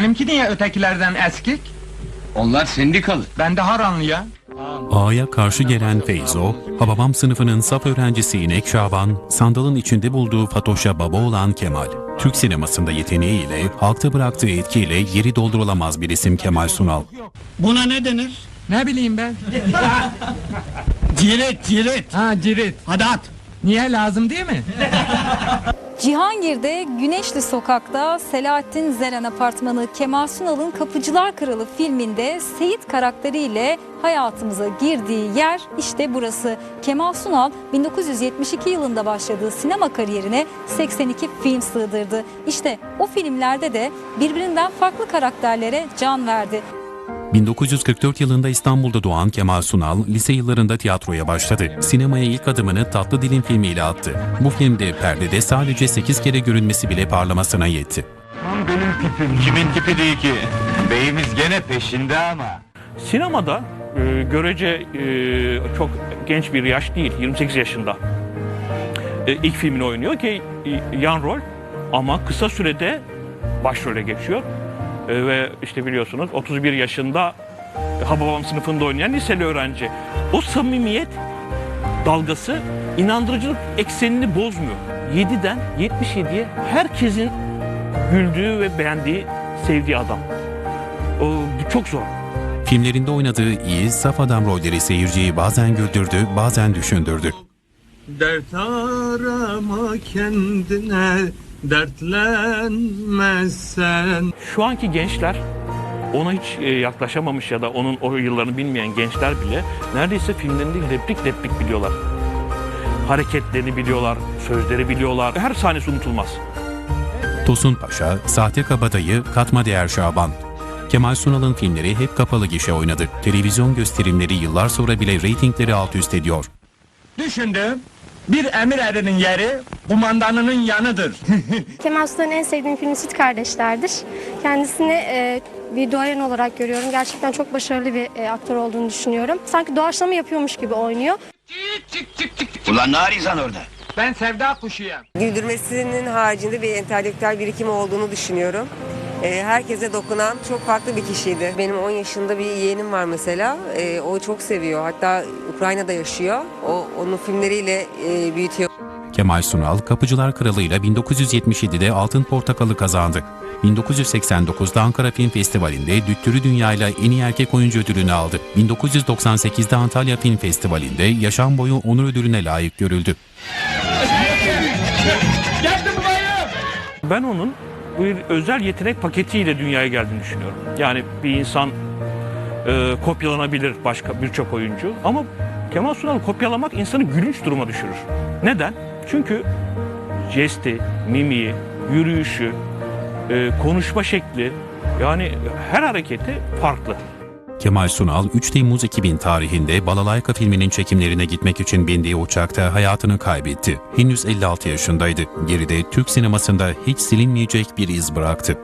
Benimki niye ötekilerden eskik? Onlar sendikalı. Ben de Haranlı ya. Ağaya karşı gelen Feyzo, Hababam sınıfının saf öğrencisi İnek Şaban, sandalın içinde bulduğu Fatoş'a baba olan Kemal. Türk sinemasında yeteneğiyle, halkta bıraktığı etkiyle yeri doldurulamaz bir isim Kemal Sunal. Buna ne denir? Ne bileyim ben. Cirit, cirit. Ha cirit. Hadi at. Niye lazım değil mi? Cihangir'de Güneşli Sokak'ta Selahattin Zeren Apartmanı Kemal Sunal'ın Kapıcılar Kralı filminde Seyit karakteriyle hayatımıza girdiği yer işte burası. Kemal Sunal 1972 yılında başladığı sinema kariyerine 82 film sığdırdı. İşte o filmlerde de birbirinden farklı karakterlere can verdi. 1944 yılında İstanbul'da doğan Kemal Sunal, lise yıllarında tiyatroya başladı. Sinemaya ilk adımını Tatlı Dilin filmiyle attı. Bu filmde perdede sadece 8 kere görünmesi bile parlamasına yetti. Benim tipim. Kimin tipi değil ki? Beyimiz gene peşinde ama. Sinemada e, görece e, çok genç bir yaş değil, 28 yaşında. E, ilk filmini oynuyor ki e, yan rol ama kısa sürede başrole geçiyor. E, ve işte biliyorsunuz 31 yaşında Hababam sınıfında oynayan liseli öğrenci. O samimiyet dalgası inandırıcılık eksenini bozmuyor. 7'den 77'ye herkesin güldüğü ve beğendiği, sevdiği adam. O, bu çok zor. Filmlerinde oynadığı iyi, saf adam rolleri seyirciyi bazen güldürdü, bazen düşündürdü. Dert arama kendine dertlenmezsen Şu anki gençler ona hiç e, yaklaşamamış ya da onun o yıllarını bilmeyen gençler bile neredeyse filmlerinde replik replik biliyorlar. Hareketlerini biliyorlar, sözleri biliyorlar. Her sahnesi unutulmaz. Tosun Paşa, Sahte Kabadayı, Katma Değer Şaban. Kemal Sunal'ın filmleri hep kapalı gişe oynadı. Televizyon gösterimleri yıllar sonra bile reytingleri alt üst ediyor. Düşündüm. Bir emir erinin yeri kumandanının yanıdır. Kemal Sunal'ın en sevdiğim filmi Süt Kardeşler'dir. Kendisini e, bir duayen olarak görüyorum. Gerçekten çok başarılı bir e, aktör olduğunu düşünüyorum. Sanki doğaçlama yapıyormuş gibi oynuyor. Ulan ne arıyorsun orada? ben sevda kuşuyum. güldürmesinin haricinde bir entelektüel birikimi olduğunu düşünüyorum. Ee, herkese dokunan çok farklı bir kişiydi. Benim 10 yaşında bir yeğenim var mesela. Ee, o çok seviyor. Hatta Ukrayna'da yaşıyor. O onun filmleriyle e, büyütüyor. Kemal Sunal, Kapıcılar Kralı ile 1977'de Altın Portakal'ı kazandı. 1989'da Ankara Film Festivali'nde Düttürü Dünya ile en iyi erkek oyuncu ödülünü aldı. 1998'de Antalya Film Festivali'nde yaşam boyu onur ödülüne layık görüldü. Ben onun bir özel yetenek paketiyle dünyaya geldiğini düşünüyorum. Yani bir insan e, kopyalanabilir başka birçok oyuncu ama Kemal Sunal'ı kopyalamak insanı gülünç duruma düşürür. Neden? Çünkü jesti, mimiği, yürüyüşü, e, konuşma şekli yani her hareketi farklı. Kemal Sunal 3 Temmuz 2000 tarihinde Balalayka filminin çekimlerine gitmek için bindiği uçakta hayatını kaybetti. Henüz 56 yaşındaydı. Geride Türk sinemasında hiç silinmeyecek bir iz bıraktı.